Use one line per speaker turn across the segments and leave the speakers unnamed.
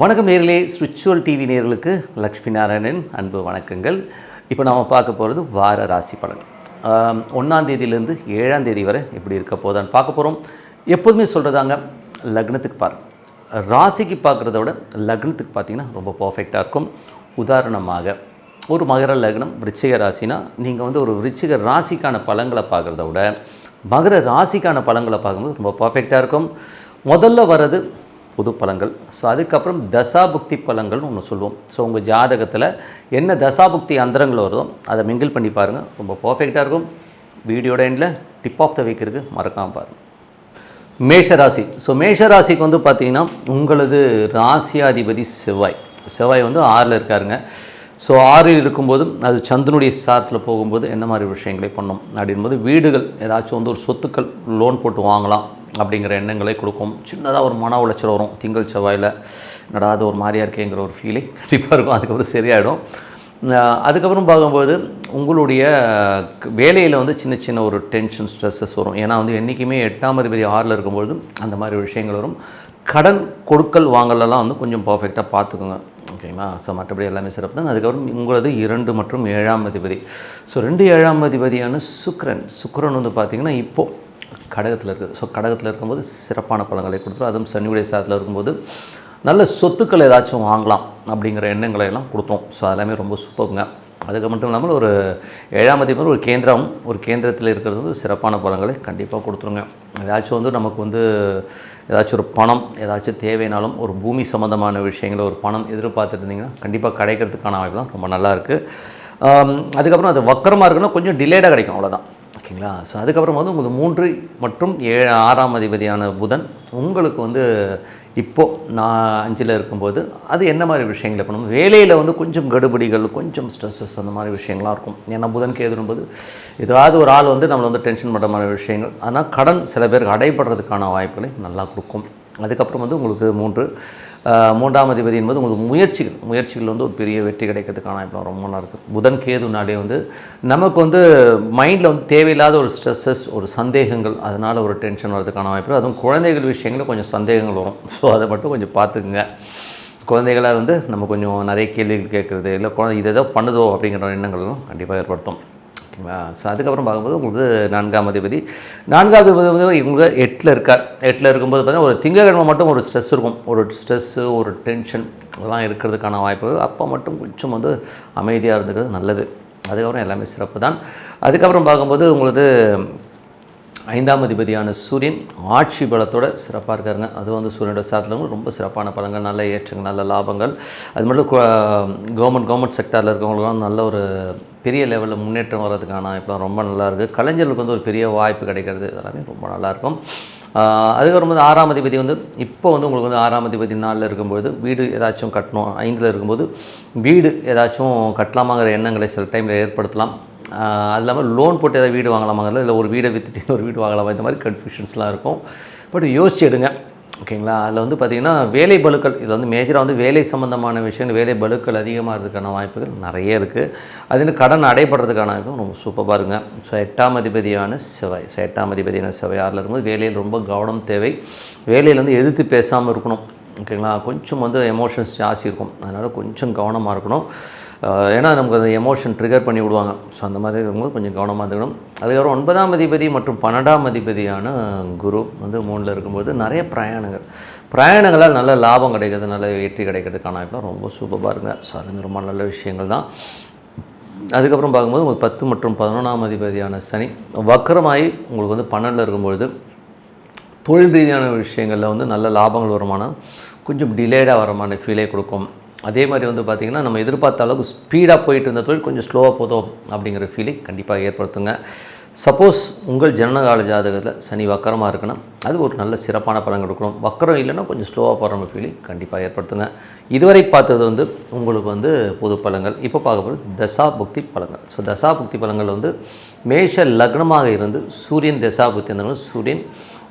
வணக்கம் நேர்களே spiritual TV நேர்களுக்கு லக்ஷ்மி நாராயணன் அன்பு வணக்கங்கள். இப்போ நாம் பார்க்க போகிறது வார ராசி பலன். ஒன்றாம் தேதியிலேருந்து ஏழாம் தேதி வரை எப்படி இருக்க போதான்னு பார்க்க போகிறோம் எப்போதுமே சொல்கிறதாங்க லக்னத்துக்கு பாரு ராசிக்கு பார்க்குறத விட லக்னத்துக்கு பார்த்தீங்கன்னா ரொம்ப பர்ஃபெக்டாக இருக்கும். உதாரணமாக ஒரு மகர லக்னம் விருச்சிக ராசினா நீங்கள் வந்து ஒரு விருச்சிக ராசிக்கான பலங்களை பார்க்குறத விட மகர ராசிக்கான பலன்களை பார்க்கும்போது ரொம்ப பர்ஃபெக்டாக இருக்கும். முதல்ல வர்றது புது பலன்கள் ஸோ அதுக்கப்புறம் தசாபுக்தி பழங்கள்னு ஒன்று சொல்லுவோம். ஸோ உங்கள் ஜாதகத்தில் என்ன தசாபுக்தி அந்தரங்கள் வருதோ அதை மிங்கிள் பண்ணி பாருங்கள் ரொம்ப பர்ஃபெக்டாக இருக்கும். வீடியோட எண்டில் டிப் ஆஃப் த வீக் இருக்குது மறக்காமல் பாருங்கள் மேஷராசி. ஸோ மேஷராசிக்கு வந்து பார்த்தீங்கன்னா உங்களது ராசியாதிபதி செவ்வாய். செவ்வாய் வந்து ஆறில் இருக்காருங்க. ஸோ ஆறில் இருக்கும்போது அது சந்தனுடைய சார்ட்டில் போகும்போது என்ன மாதிரி விஷயங்களை பண்ணோம்? அப்படின்போது வீடுகள் ஏதாச்சும் வந்து ஒரு சொத்துக்கள் லோன் போட்டு வாங்கலாம் அப்படிங்கிற எண்ணங்களை கொடுக்கும். சின்னதாக ஒரு மன உளைச்சல் வரும். திங்கள் செவ்வாயில் நடாத ஒரு மாதிரியாக இருக்கேங்கிற ஒரு ஃபீலிங் கண்டிப்பாக இருக்கும். அதுக்கப்புறம் சரியாயிடும். அதுக்கப்புறம் பார்க்கும்போது உங்களுடைய வேலையில் வந்து சின்ன சின்ன ஒரு டென்ஷன் ஸ்ட்ரெஸ்ஸஸ் வரும். ஏன்னா வந்து என்றைக்குமே எட்டாம் அதிபதி ஆறில் இருக்கும்பொழுது அந்த மாதிரி விஷயங்கள் வரும். கடன் கொடுக்கல் வாங்கலெல்லாம் வந்து கொஞ்சம் பர்ஃபெக்டாக பார்த்துக்கோங்க. ஓகேங்களா ஸோ மற்றபடி எல்லாமே சிறப்பு தான். அதுக்கப்புறம் உங்களது இரண்டு மற்றும் ஏழாம் அதிபதி. ஸோ ரெண்டு ஏழாம் அதிபதியான சுக்ரன் சுக்ரன் வந்து பார்த்திங்கன்னா இப்போது கடகத்தில் இருக்குது ஸோ கடகத்தில் இருக்கும்போது சிறப்பான பலன்களை கொடுத்துரும். அதுவும் சனியுடைய சாதத்தில் இருக்கும்போது நல்ல சொத்துக்கள் ஏதாச்சும் வாங்கலாம் அப்படிங்கிற எண்ணங்களை எல்லாம் கொடுத்தோம். ஸோ அதெல்லாமே ரொம்ப சூப்பருங்க அதுக்கு மட்டும் இல்லாமல் ஒரு ஏழாம் அதிபர் ஒரு கேந்திரம் ஒரு கேந்திரத்தில் இருக்கிறது வந்து சிறப்பான பலன்களை கண்டிப்பாக கொடுத்துருங்க. ஏதாச்சும் வந்து நமக்கு வந்து ஏதாச்சும் ஒரு பணம் ஏதாச்சும் தேவைனாலும் ஒரு பூமி சம்மந்தமான விஷயங்களை ஒரு பணம் எதிர்பார்த்துட்டு இருந்தீங்கன்னா கண்டிப்பாக கிடைக்கிறதுக்கான வாய்ப்புலாம் ரொம்ப நல்லா இருக்குது அதுக்கப்புறம் அது வக்கரமாக இருக்குன்னா கொஞ்சம் டிலேடாக கிடைக்கும் அவ்வளோதான் ஓகேங்களா? ஸோ அதுக்கப்புறம் வந்து உங்களுக்கு மூன்று மற்றும் ஏழு ஆறாம் அதிபதியான புதன் உங்களுக்கு வந்து இப்போது நான் அஞ்சில் இருக்கும்போது அது என்ன மாதிரி விஷயங்களை பண்ணும்? வேலையில் வந்து கொஞ்சம் கடுபடிகள் கொஞ்சம் ஸ்ட்ரெஸ்ஸஸ் அந்த மாதிரி விஷயங்கள்லாம் இருக்கும். ஏன்னா புதன் கேதுனும்போது ஏதாவது ஒரு ஆள் வந்து நம்மளை வந்து டென்ஷன் பண்ணுற மாதிரி விஷயங்கள். ஆனால் கடன் சில பேருக்கு அடைபடுறதுக்கான வாய்ப்புகளை நல்லா கொடுக்கும். அதுக்கப்புறம் வந்து உங்களுக்கு மூன்று மூன்றாம் அதிபதி என்பது உங்களுக்கு முயற்சிகள். முயற்சிகள் வந்து ஒரு பெரிய வெற்றி கிடைக்கிறதுக்கான வாய்ப்பு ரொம்ப நல்லா இருக்குது புதன் நாடே வந்து நமக்கு வந்து மைண்டில் வந்து தேவையில்லாத ஒரு ஸ்ட்ரெஸ்ஸஸ் ஒரு சந்தேகங்கள் அதனால் ஒரு டென்ஷன் வரதுக்கான வாய்ப்பு அதுவும் குழந்தைகள் விஷயங்களில் கொஞ்சம் சந்தேகங்கள் வரும். ஸோ அதை மட்டும் கொஞ்சம் பார்த்துக்குங்க. குழந்தைகளாக வந்து நம்ம கொஞ்சம் நிறைய கேள்விகள் கேட்குறது இல்லை குழந்தை இதை ஏதோ பண்ணுதோ அப்படிங்கிற எண்ணங்களும் கண்டிப்பாக ஏற்படுத்தும். ஓகேங்களா ஸோ அதுக்கப்புறம் பார்க்கும்போது உங்களுக்கு நான்காம் அதிபதி. நான்காவது அதிபதி இவங்க எட்டில் இருக்கார். எட்டில் இருக்கும்போது பார்த்தீங்கன்னா ஒரு திங்கக்கிழமை மட்டும் ஒரு ஸ்ட்ரெஸ் இருக்கும். ஒரு ஸ்ட்ரெஸ்ஸு ஒரு டென்ஷன் இதெல்லாம் இருக்கிறதுக்கான வாய்ப்பு அப்போ மட்டும் கொஞ்சம் வந்து அமைதியாக இருந்துக்கிறது நல்லது. அதுக்கப்புறம் எல்லாமே சிறப்பு தான் அதுக்கப்புறம் பார்க்கும்போது உங்களுக்கு ஐந்தாம் அதிபதியான சூரியன் ஆட்சி பலத்தோட சிறப்பாக இருக்காருங்க. அது வந்து சூரியனோட சாரத்தில் ரொம்ப சிறப்பான பலங்கள் நல்ல ஏற்றங்கள் நல்ல லாபங்கள். அது மட்டும் கவர்மெண்ட் கவர்மெண்ட் செக்டாரில் இருக்கவங்களுக்குலாம் நல்ல ஒரு பெரிய லெவலில் முன்னேற்றம் வர்றதுக்கான இப்போ ரொம்ப நல்லாயிருக்கு கலைஞர்களுக்கு வந்து ஒரு பெரிய வாய்ப்பு கிடைக்கிறது. இதெல்லாமே ரொம்ப நல்லாயிருக்கும் அதுக்கப்புறம் வந்து ஆறாம் அதிபதி வந்து இப்போ வந்து உங்களுக்கு வந்து ஆறாம் அதிபதி நாளில் இருக்கும்போது வீடு ஏதாச்சும் கட்டணும் ஐந்தில் இருக்கும்போது வீடு ஏதாச்சும் கட்டலாமாங்கிற எண்ணங்களை சில டைமில் ஏற்படுத்தலாம். அது இல்லாமல் லோன் போட்டு ஏதாவது வீடு வாங்கலாமாங்கிறது இல்லை ஒரு வீடை விற்றுட்டு ஒரு வீடு வாங்கலாமா? இந்த மாதிரி கன்ஃபியூஷன்ஸ்லாம் இருக்கும். பட் யோசிச்சு எடுங்க. ஓகேங்களா அதில் வந்து பார்த்திங்கன்னா வேலை பலுக்கள் இதில் வந்து மேஜராக வந்து வேலை சம்மந்தமான விஷயங்கள் வேலை பலுக்கள் அதிகமாக இருக்கிறதுக்கான வாய்ப்புகள் நிறைய இருக்குது அது வந்து கடன் அடைபடுறதுக்கான வாய்ப்பும் ரொம்ப சூப்பராக இருங்க ஸோ எட்டாம் அதிபதியான செவ்வாய். ஸோ எட்டாம் அதிபதியான செவ்வாய். ஆறில் இருக்கும்போது வேலையில் ரொம்ப கவனம் தேவை. வேலையில் வந்து எதிர்த்து பேசாமல் இருக்கணும். ஓகேங்களா கொஞ்சம் வந்து எமோஷன்ஸ் ஜாஸ்தி இருக்கும். அதனால் கொஞ்சம் கவனமாக இருக்கணும். ஏன்னா நமக்கு அந்த எமோஷன் ட்ரிகர் பண்ணி விடுவாங்க. ஸோ அந்த மாதிரி இருக்கும்போது கொஞ்சம் கவனமாக இருக்கணும் அதுக்கப்புறம் ஒன்பதாம் அதிபதி மற்றும் பன்னெண்டாம் அதிபதியான குரு வந்து மூணில் இருக்கும்போது நிறைய பிரயாணங்கள். பிரயாணங்களால் நல்ல லாபம் கிடைக்கிறது நல்ல வெற்றி கிடைக்கிறதுக்கான வாய்ப்புலாம் ரொம்ப சூப்பராக இருக்குங்க. ஸோ அது ரொம்ப நல்ல விஷயங்கள் தான் அதுக்கப்புறம் பார்க்கும்போது உங்களுக்கு பத்து மற்றும் பதினொன்றாம் அதிபதியான சனி வக்கரமாகி உங்களுக்கு வந்து பன்னெண்டில் இருக்கும்பொழுது தொழில் ரீதியான விஷயங்களில் வந்து நல்ல லாபங்கள் வருமானம் கொஞ்சம் டிலேடாக வரமான ஃபீலே கொடுக்கும். அதே மாதிரி வந்து பார்த்திங்கன்னா நம்ம எதிர்பார்த்த அளவுக்கு ஸ்பீடாக போயிட்டு இருந்த தொழில் கொஞ்சம் ஸ்லோவாக போதும் அப்படிங்கிற ஃபீலிங் கண்டிப்பாக ஏற்படுத்துங்க. சப்போஸ் உங்கள் ஜனனகால ஜாதகத்தில் சனி வக்கரமாக இருக்குன்னா அது ஒரு நல்ல சிறப்பான பலன் கொடுக்கணும். வக்கரம் இல்லைன்னா கொஞ்சம் ஸ்லோவாக போகிற ஃபீலிங் கண்டிப்பாக ஏற்படுத்துங்க. இதுவரை பார்த்தது வந்து உங்களுக்கு வந்து பொது பலங்கள் இப்போ பார்க்க போகிறது தசா புக்தி பலங்கள் ஸோ தசா புக்தி பலங்கள் வந்து மேஷ லக்னமாக இருந்து சூரியன் தசா புக்தி இருந்தாலும் சூரியன்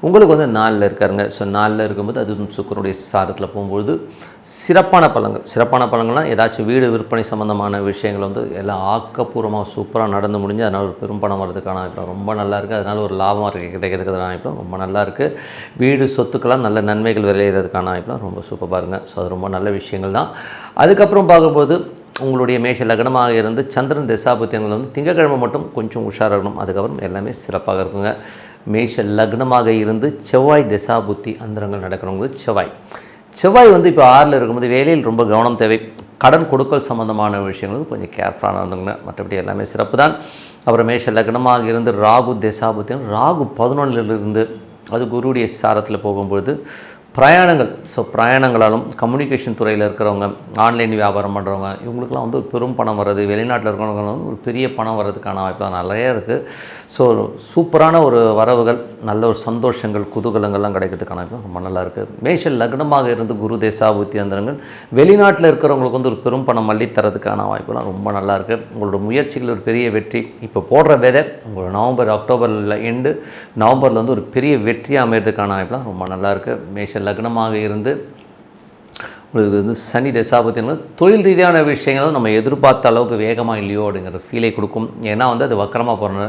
உங்களுக்கு வந்து நாலில் இருக்காருங்க. ஸோ நாலில் இருக்கும்போது அதுவும் சுக்கரனுடைய சாரத்தில் போகும்போது சிறப்பான பழங்கள் சிறப்பான பழங்கள்லாம் ஏதாச்சும் வீடு விற்பனை சம்மந்தமான விஷயங்கள் வந்து எல்லாம் ஆக்கப்பூர்வமாக சூப்பராக நடந்து முடிஞ்சு அதனால் ஒரு பெரும் பணம் வர்றதுக்கான வாய்ப்பு ரொம்ப நல்லா இருக்குது. அதனால் ஒரு லாபம் இருக்க கிடைக்கிறதுக்கான வாய்ப்பும் ரொம்ப நல்லா இருக்குது. வீடு சொத்துக்கெல்லாம் நல்ல நன்மைகள் விளையிறதுக்கான வாய்ப்புலாம் ரொம்ப சூப்பராக இருங்க ஸோ அது ரொம்ப நல்ல விஷயங்கள் தான். அதுக்கப்புறம் பார்க்கும்போது உங்களுடைய மேஷ லக்னமாக இருந்து சந்திரன் திசாபத்தியங்கள் வந்து திங்கக்கிழமை மட்டும் கொஞ்சம் உஷாராகணும் அதுக்கப்புறம் எல்லாமே சிறப்பாக இருக்குங்க. மேஷ லக்னமாக இருந்து செவ்வாய் தசாபுத்தி அந்தரங்கள் நடக்கிறவங்களுக்கு செவ்வாய். செவ்வாய் வந்து இப்போ ஆறில் இருக்கும்போது வேலையில் ரொம்ப கவனம் தேவை. கடன் கொடுக்கல் சம்மந்தமான விஷயங்கள் கொஞ்சம் கேர்ஃபுல்லாக நடந்துங்க மற்றபடி எல்லாமே சிறப்பு தான். அப்புறம் மேஷ லக்னமாக இருந்து ராகு திசா புத்தி ராகு பதினொன்றிலிருந்து அது குருவுடைய சாரத்தில் போகும்பொழுது பிரயாணங்கள் ஸோ பிரயாணங்களாலும் கம்யூனிகேஷன் துறையில் இருக்கிறவங்க ஆன்லைன் வியாபாரம் பண்ணுறவங்க இவங்களுக்குலாம் வந்து ஒரு பெரும் பணம் வருது வெளிநாட்டில் இருக்கிறவங்க வந்து ஒரு பெரிய பணம் வர்றதுக்கான வாய்ப்புலாம் நிறைய இருக்குது ஸோ சூப்பரான ஒரு வரவுகள் நல்ல ஒரு சந்தோஷங்கள் குதூகலங்கள்லாம் கிடைக்கிறதுக்கான வாய்ப்பு ரொம்ப நல்லா இருக்குது மேஷல் லக்னமாக இருந்து குரு தேசாபுத்தி அந்தரங்கள் வெளிநாட்டில் இருக்கிறவங்களுக்கு வந்து ஒரு பெரும் பணம் மல்லி தரதுக்கான வாய்ப்புலாம் ரொம்ப நல்லா இருக்குது உங்களோட முயற்சிகள் ஒரு பெரிய வெற்றி. இப்போ போடுற விதை உங்களோட நவம்பர் அக்டோபரில் எண்டு நவம்பரில் வந்து ஒரு பெரிய வெற்றி அமைகிறதுக்கான வாய்ப்புலாம் ரொம்ப நல்லா இருக்குது மேஷ லக்னமாக இருந்து உங்களுக்கு வந்து சனி தசாபத்தின் தொழில் ரீதியான விஷயங்களும் நம்ம எதிர்பார்த்த அளவுக்கு வேகமாக இல்லையோ அப்படிங்கிற ஃபீலை கொடுக்கும். ஏன்னா வந்து அது வக்கரமாக போகிற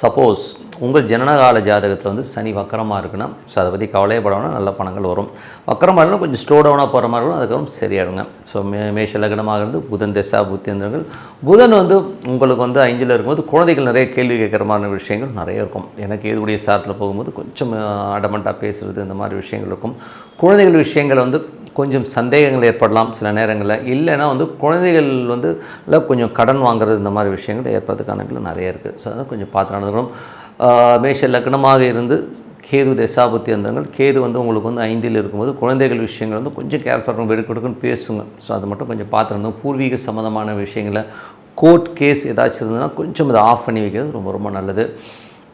சப்போஸ் உங்கள் ஜனனகால ஜாதகத்தில் வந்து சனி வக்கரமாக இருக்குன்னா ஸோ அதை பற்றி கவலையப்படணும் நல்ல பணங்கள் வரும். வக்கரமாக இருந்தாலும் கொஞ்சம் ஸ்லோ டவுனாக போகிற மாதிரி இருக்கும் அதுக்கப்புறம் சரியாடுங்க ஸோ மே மேஷ லக்னமாக இருந்து புதன் தசா புத்தியந்திரங்கள் புதன் வந்து உங்களுக்கு வந்து ஐந்தில் இருக்கும்போது குழந்தைகள் நிறைய கேள்வி கேட்குற மாதிரி விஷயங்கள் நிறைய இருக்கும். எனக்கு எதுவுடைய சாரத்தில் போகும்போது கொஞ்சம் அடமெண்ட்டாக பேசுகிறது இந்த மாதிரி விஷயங்கள் இருக்கும். குழந்தைகள் விஷயங்களை வந்து கொஞ்சம் சந்தேகங்கள் ஏற்படலாம் சில நேரங்களில். இல்லைன்னா வந்து குழந்தைகள் வந்து இல்லை கொஞ்சம் கடன் வாங்குறது இந்த மாதிரி விஷயங்கள் ஏற்படுறதுக்கான நிறைய இருக்குது ஸோ அதை கொஞ்சம் பார்த்து நடந்துக்கணும் மேஷ லக்னமாக இருந்து கேது தசாபத்தி அந்தங்கள் கேது வந்து உங்களுக்கு வந்து ஐந்தில் இருக்கும்போது குழந்தைகள் விஷயங்கள் வந்து கொஞ்சம் கேர்ஃபுல்லாக வெடுக்கெடுக்குன்னு பேசுங்க. ஸோ அதை மட்டும் கொஞ்சம் பார்த்துருந்தோம் பூர்வீக சம்மந்தமான விஷயங்களை கோர்ட் கேஸ் ஏதாச்சும் இருந்ததுன்னா கொஞ்சம் இதை ஆஃப் பண்ணி வைக்கிறது ரொம்ப ரொம்ப நல்லது.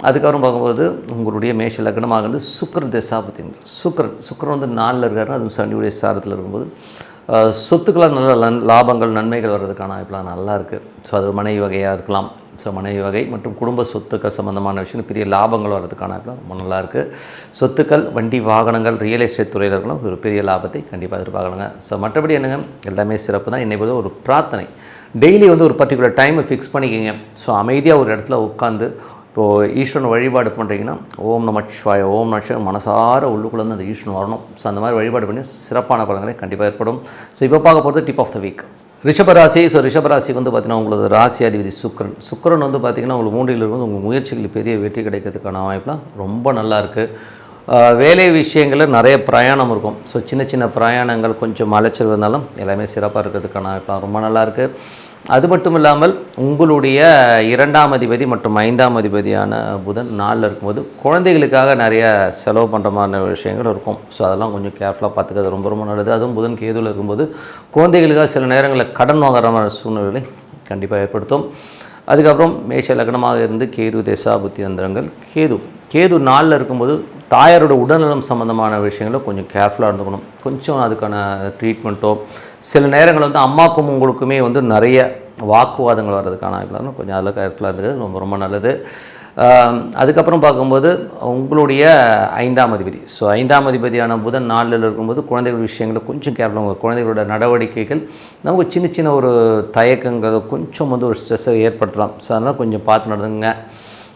அதுக்கப்புறம் பார்க்கும்போது உங்களுடைய மேஷ லக்னமாக இருந்து சுக்கர தசாபத்தி சுக்கரன் சுக்கரன் வந்து நாலில் இருக்காரு அதுவும் சனியுடைய சாரத்தில் இருக்கும்போது ஆஹ், சொத்துக்களால் நல்ல நன் லாபங்கள் நன்மைகள் வர்றதுக்கான இப்பெல்லாம் நல்லா இருக்குது ஸோ அது மனைவி வகையாக இருக்கலாம். ஸோ மனைவி வகை மற்றும் குடும்ப சொத்துக்கள் சம்மந்தமான விஷயம் பெரிய லாபங்கள் வர்றதுக்கான ரொம்ப நல்லா இருக்குது சொத்துக்கள் வண்டி வாகனங்கள் ரியல் எஸ்டேட் துறையில் இருக்கணும் ஒரு பெரிய லாபத்தை கண்டிப்பாக எதிர்பார்க்கலாங்க ஸோ மற்றபடி என்னங்க? எல்லாமே சிறப்பு தான். என்னை பொறுத்த ஒரு பிரார்த்தனை. டெய்லி வந்து ஒரு பர்டிகுலர் டைமை ஃபிக்ஸ் பண்ணிக்கோங்க. ஸோ அமைதியாக ஒரு இடத்துல உட்காந்து இப்போது ஈஸ்வரன் வழிபாடு பண்ணுறீங்கன்னா ஓம் நமச்சிவாய ஓம் நமச்சிவாய மனசார உள்ளுக்குள்ளேருந்து அந்த ஈஸ்வரன் வரணும். ஸோ அந்த மாதிரி வழிபாடு பண்ணி சிறப்பான பலன்களை கண்டிப்பாக ஏற்படும். ஸோ இப்போ பார்க்க போகிறது டிப் ஆஃப் த வீக் ரிஷபராசி ஸோ ரிஷபராசி வந்து பார்த்திங்கன்னா உங்களது ராசி அதிபதி சுக்கரன். சுக்கரன் வந்து பார்த்திங்கன்னா உங்களுக்கு மூன்றில் இருந்து உங்கள் முயற்சிகள் பெரிய வெற்றி கிடைக்கிறதுக்கான வாய்ப்புலாம் ரொம்ப நல்லா இருக்குது வேலை விஷயங்களில் நிறைய பிரயாணம் இருக்கும். ஸோ சின்ன சின்ன பிரயாணங்கள் கொஞ்சம் அலைச்சல் வந்தாலும் எல்லாமே சிறப்பாக இருக்கிறதுக்கான வாய்ப்புலாம் ரொம்ப நல்லா இருக்குது அது மட்டும் இல்லாமல் உங்களுடைய இரண்டாம் அதிபதி மற்றும் ஐந்தாம் அதிபதியான புதன் நாளில் இருக்கும்போது குழந்தைகளுக்காக நிறைய செலவு பண்ணுற மாதிரி விஷயங்கள் இருக்கும். ஸோ அதெல்லாம் கொஞ்சம் கேர்ஃபுல்லாக பார்த்துக்கிறது ரொம்ப ரொம்ப நல்லது. அதுவும் புதன் கேதுவில் இருக்கும்போது குழந்தைகளுக்காக சில நேரங்களில் கடன் வாங்குற மாதிரி சூழ்நிலைகளை கண்டிப்பாக ஏற்படுத்தும். அதுக்கப்புறம் மேஷ லக்னமாக இருந்து கேது தேசாபுத்தி அந்தரங்கள் கேது. கேது நாளில் இருக்கும்போது தாயாரோட உடல்நலம் சம்மந்தமான விஷயங்களை கொஞ்சம் கேர்ஃபுல்லாக இருந்துக்கணும். கொஞ்சம் அதுக்கான ட்ரீட்மெண்ட்டோ சில நேரங்கள் வந்து அம்மாக்கும் உங்களுக்குமே வந்து நிறைய வாக்குவாதங்கள் வர்றதுக்கான வாய்ப்புலாம் கொஞ்சம் அதில் கருத்தில் இருக்குது ரொம்ப ரொம்ப நல்லது. அதுக்கப்புறம் பார்க்கும்போது உங்களுடைய ஐந்தாம் அதிபதி. ஸோ ஐந்தாம் அதிபதியான புதன் நாளில் இருக்கும்போது குழந்தைகள் விஷயங்களை கொஞ்சம் கேர்ஃபுல்லாக குழந்தைகளோட நடவடிக்கைகள் நமக்கு சின்ன சின்ன ஒரு தயக்கங்கள் கொஞ்சம் வந்து ஒரு ஸ்ட்ரெஸ்ஸை ஏற்படுத்தலாம். ஸோ அதனால் கொஞ்சம் பார்த்து நடந்துங்க.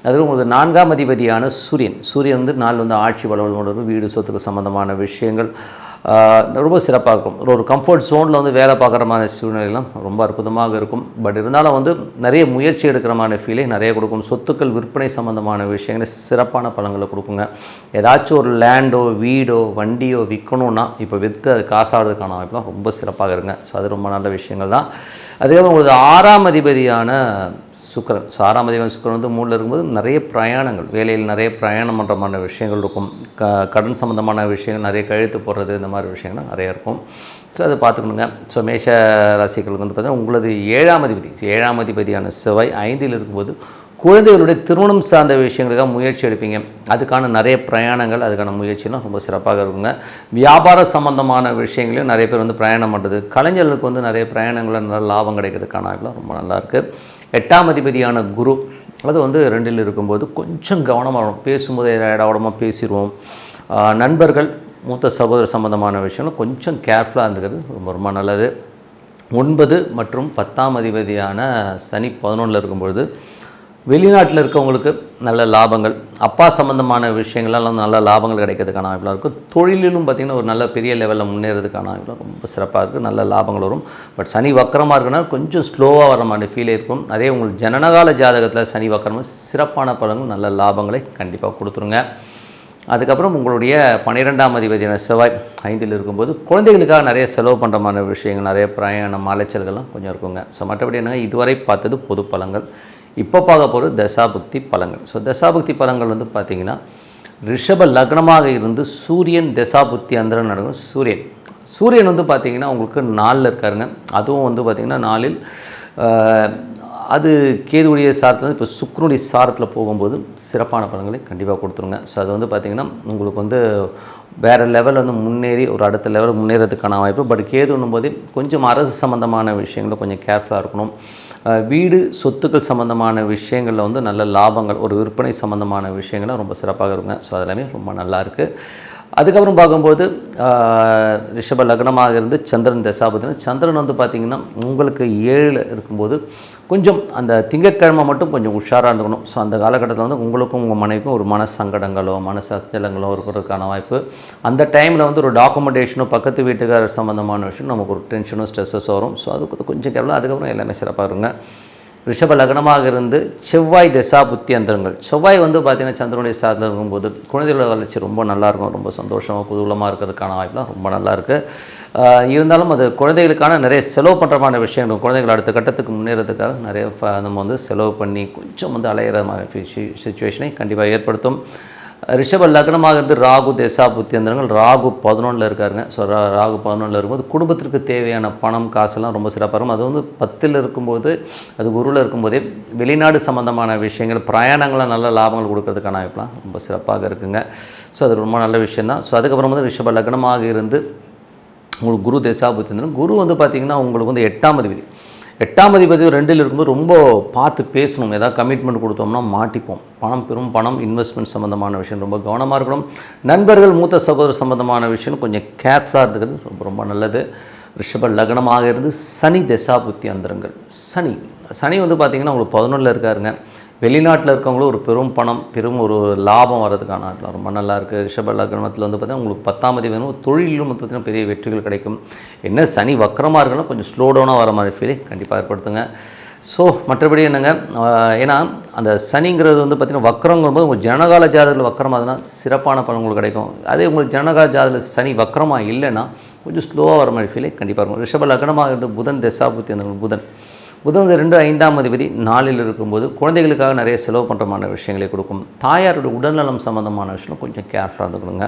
அதில் உங்களுக்கு நான்காம் அதிபதியான சூரியன். சூரியன் வந்து நாள் வந்து ஆட்சி வளவலோட வீடு சொத்துக்கு சம்மந்தமான விஷயங்கள் ரொம்ப சிறப்பாக இருக்கும் ஒரு ஒரு கம்ஃபர்ட் ஜோனில் வந்து வேலை பார்க்குற மாதிரி சூழ்நிலைலாம் ரொம்ப அற்புதமாக இருக்கும். பட் இருந்தாலும் வந்து நிறைய முயற்சி எடுக்கிற மாதிரி ஃபீலை நிறைய கொடுக்கும். சொத்துக்கள் விற்பனை சம்மந்தமான விஷயங்களை சிறப்பான பழங்களை கொடுக்குங்க. ஏதாச்சும் ஒரு லேண்டோ வீடோ வண்டியோ விற்கணும்னா இப்போ விற்று அது காசாகிறதுக்கான வாய்ப்புலாம் ரொம்ப சிறப்பாக இருங்க ஸோ அது ரொம்ப நல்ல விஷயங்கள் தான். அதுக்கப்புறம் உங்களுக்கு ஆறாம் அதிபதியான சுக்கரன் ஸோ ஆறாம் சுக்கரன் வந்து மூணில் இருக்கும்போது நிறைய பிரயாணங்கள் வேலையில் நிறைய பிரயாணம் பண்ணுறமான விஷயங்கள் இருக்கும். க கடன் சம்மந்தமான விஷயங்கள் நிறைய கழுத்து போடுறது இந்த மாதிரி விஷயங்கள்லாம் நிறைய இருக்கும். ஸோ அதை பார்த்துக்கணுங்க. ஸோ மேஷ ராசிகளுக்கு வந்து பார்த்தீங்கன்னா உங்களது ஏழாம் அதிபதி ஏழாம் அதிபதியான செவ்வாய் ஐந்தில் இருக்கும்போது குழந்தைகளுடைய திருமணம் சார்ந்த விஷயங்களுக்காக முயற்சி எடுப்பீங்க. அதுக்கான நிறைய பிரயாணங்கள் அதுக்கான முயற்சிலாம் ரொம்ப சிறப்பாக இருக்குங்க. வியாபார சம்பந்தமான விஷயங்களையும் நிறைய பேர் வந்து பிரயாணம் பண்ணுறது கலைஞர்களுக்கு வந்து நிறைய பிரயாணங்களில் நல்ல லாபம் கிடைக்கிறதுக்கான ரொம்ப நல்லா இருக்குது எட்டாம் அதிபதியான குரு அது வந்து ரெண்டில் இருக்கும்போது கொஞ்சம் கவனமாக பேசும்போது இடமா பேசிடுவோம் நண்பர்கள் மூத்த சகோதர சம்பந்தமான விஷயங்கள் கொஞ்சம் கேர்ஃபுல்லாக இருந்துக்கிறது ரொம்ப ரொம்ப நல்லது. ஒன்பது மற்றும் பத்தாம் அதிபதியான சனி பதினொன்றில் இருக்கும்பொழுது வெளிநாட்டில் இருக்கவங்களுக்கு நல்ல லாபங்கள் அப்பா சம்மந்தமான விஷயங்கள்லாம் நல்ல லாபங்கள் கிடைக்கிறதுக்கான வாய்ப்புலாம் இருக்கும். தொழிலிலும் பார்த்திங்கன்னா ஒரு நல்ல பெரிய லெவலில் முன்னேறதுக்கான வாய்ப்புலாம் ரொம்ப சிறப்பாக இருக்குது நல்ல லாபங்கள் வரும். பட் சனி வக்கரமாக இருக்குன்னா கொஞ்சம் ஸ்லோவாக வர மாதிரி ஃபீல் இருக்கும். அதே உங்களுக்கு ஜனனகால ஜாதகத்தில் சனி வக்கரமாக சிறப்பான பலன்கள் நல்ல லாபங்களை கண்டிப்பாக கொடுத்துருங்க. அதுக்கப்புறம் உங்களுடைய பன்னிரெண்டாம் அதிபதியான செவ்வாய் ஐந்தில் இருக்கும்போது குழந்தைகளுக்காக நிறைய செலவு பண்ணுற மாதிரி விஷயங்கள் நிறைய பிரயாணம் அலைச்சல்கள்லாம் கொஞ்சம் இருக்குங்க. ஸோ மற்றபடி என்னங்க இதுவரை பார்த்தது பொது பலங்கள் இப்போ பார்க்க போகிறது தசாபக்தி பலங்கள் ஸோ தசாபக்தி பலங்கள் வந்து பார்த்திங்கன்னா ரிஷப லக்னமாக இருந்து சூரியன் தசாபக்தி அந்தரன் நடக்கும். சூரியன். சூரியன் வந்து பார்த்திங்கன்னா உங்களுக்கு நாலில் இருக்காருங்க. அதுவும் வந்து பார்த்திங்கன்னா நாலில் அது கேதுடைய சாரத்தில் இப்போ சுக்ரனுடைய சாரத்தில் போகும்போது சிறப்பான பலன்களை கண்டிப்பாக கொடுத்துருங்க. ஸோ அது வந்து பார்த்திங்கன்னா உங்களுக்கு வந்து வேறு லெவலில் வந்து முன்னேறி ஒரு அடுத்த லெவலில் முன்னேறதுக்கான வாய்ப்பு. பட் கேதுன்னும் போது கொஞ்சம் அரசு சம்மந்தமான விஷயங்களை கொஞ்சம் கேர்ஃபுல்லாக இருக்கணும். வீடு சொத்துக்கள் சம்மந்தமான விஷயங்களில் வந்து நல்ல லாபங்கள் ஒரு விற்பனை சம்மந்தமான விஷயங்கள்லாம் ரொம்ப சிறப்பாக இருக்குங்க. ஸோ அதெல்லாமே ரொம்ப நல்லா இருக்குது அதுக்கப்புறம் பார்க்கும்போது ரிஷப லக்னமாக இருந்து சந்திரன் தசாபதினா. சந்திரன் வந்து பார்த்திங்கன்னா உங்களுக்கு ஏழில் இருக்கும்போது கொஞ்சம் அந்த திங்கட்கிழமை மட்டும் கொஞ்சம் உஷாராக இருந்துக்கணும். ஸோ அந்த காலகட்டத்தில் வந்து உங்களுக்கும் உங்கள் மனைவிக்கும் ஒரு மன சங்கடங்களோ மன சஞ்சலங்களோ இருக்கிறதுக்கான வாய்ப்பு. அந்த டைமில் வந்து ஒரு டாக்குமெண்டேஷனோ பக்கத்து வீட்டுக்காரர் சம்மந்தமான விஷயம் நமக்கு ஒரு டென்ஷனோ ஸ்ட்ரெஸ்ஸஸ் வரும். ஸோ அதுக்கு கொஞ்சம் கேவலம். அதுக்கப்புறம் எல்லாமே சிறப்பாக இருங்க ரிஷப லக்னமாக இருந்து செவ்வாய் தசா புத்தி அந்தரங்கள் செவ்வாய் வந்து பார்த்திங்கன்னா சந்திரனுடைய சாதத்தில் இருக்கும்போது குழந்தைகளோட வளர்ச்சி ரொம்ப நல்லாயிருக்கும். ரொம்ப சந்தோஷமாக குதூகலமாக இருக்கிறதுக்கான வாய்ப்புலாம் ரொம்ப நல்லாயிருக்கு. இருந்தாலும் அது குழந்தைகளுக்கான நிறைய செலவு பண்ணுறமான விஷயங்கள் குழந்தைகள் அடுத்த கட்டத்துக்கு முன்னேறதுக்காக நிறைய நம்ம வந்து செலவு பண்ணி கொஞ்சம் வந்து அலையிற மாதிரி சுச்சுவேஷனை கண்டிப்பாக ஏற்படுத்தும். ரிஷப லக்னமாக இருந்து ராகு தேசா புத்தியந்திரங்கள் ராகு பதினொன்றில் இருக்காருங்க. ஸோ ரா- ராகு பதினொன்றில் இருக்கும்போது குடும்பத்திற்கு தேவையான பணம் காசெல்லாம் ரொம்ப சிறப்பாக இருக்கும். அது வந்து பத்தில் இருக்கும்போது அது குருவில் இருக்கும்போதே வெளிநாடு சம்மந்தமான விஷயங்கள் பிரயாணங்களை நல்ல லாபங்கள் கொடுக்கறதுக்கான வாய்ப்புலாம் ரொம்ப சிறப்பாக இருக்குங்க. ஸோ அது ரொம்ப நல்ல விஷயந்தான். ஸோ அதுக்கப்புறம் வந்து ரிஷப லக்னமாக இருந்து உங்களுக்கு குரு தேசாபுத்திந்திரன் குரு வந்து பார்த்திங்கன்னா உங்களுக்கு வந்து எட்டாம் அதிபதி. எட்டாம் அதிபதி ரெண்டில் இருக்கும்போது ரொம்ப பார்த்து பேசணும். ஏதாவது கமிட்மெண்ட் கொடுத்தோம்னா மாட்டிப்போம். பணம் பெரும் பணம் இன்வெஸ்ட்மெண்ட் சம்மந்தமான விஷயம். ரொம்ப கவனமாக இருக்கணும். நண்பர்கள் மூத்த சகோதர சம்மந்தமான விஷயம். கொஞ்சம் கேர்ஃபுல்லாக இருக்கிறது ரொம்ப ரொம்ப நல்லது. ரிஷப லக்னமாக இருந்து சனி தசாபுத்தி அந்தரங்கள். சனி. சனி வந்து பார்த்திங்கன்னா உங்களுக்கு பதினொன்றில் இருக்காருங்க. வெளிநாட்டில் இருக்கவங்களும் ஒரு பெரும் பணம் பெரும் ஒரு லாபம் வர்றதுக்கான ரொம்ப நல்லா இருக்குது ரிஷப லக்னத்தில் வந்து பார்த்தீங்கன்னா உங்களுக்கு பத்தாம் தேதி வேணும். தொழிலும் வந்து பார்த்தீங்கன்னா பெரிய வெற்றிகள் கிடைக்கும். என்ன சனி வக்கரமாக இருக்குன்னா கொஞ்சம் ஸ்லோ டவுனாக வர மாதிரி ஃபீலை கண்டிப்பாக ஏற்படுத்துங்க. ஸோ மற்றபடி என்னங்க? ஏன்னா அந்த சனிங்கிறது வந்து பார்த்திங்கன்னா வக்கரங்கும்போது உங்கள் ஜனகால ஜாதகத்தில் வக்கரமாக சிறப்பான பணம் உங்களுக்கு கிடைக்கும். அதே உங்களுக்கு ஜனகால ஜாதகத்தில் சனி வக்கரமாக இல்லைன்னா கொஞ்சம் ஸ்லோவாக வர மாதிரி ஃபீலே கண்டிப்பாக இருக்கும். ரிஷப லக்னமாக இருந்து புதன் தசாபுத்தி அந்த புதன். புதன் ரெண்டு ஐந்தாம் அதிபதி நாளில் இருக்கும்போது குழந்தைகளுக்காக நிறைய செலவு பண்ணுறமான விஷயங்களை கொடுக்கும். தாயாரோட உடல்நலம் சம்மந்தமான விஷயம் கொஞ்சம் கேர்ஃபுல்லாக இருந்துக்கணுங்க.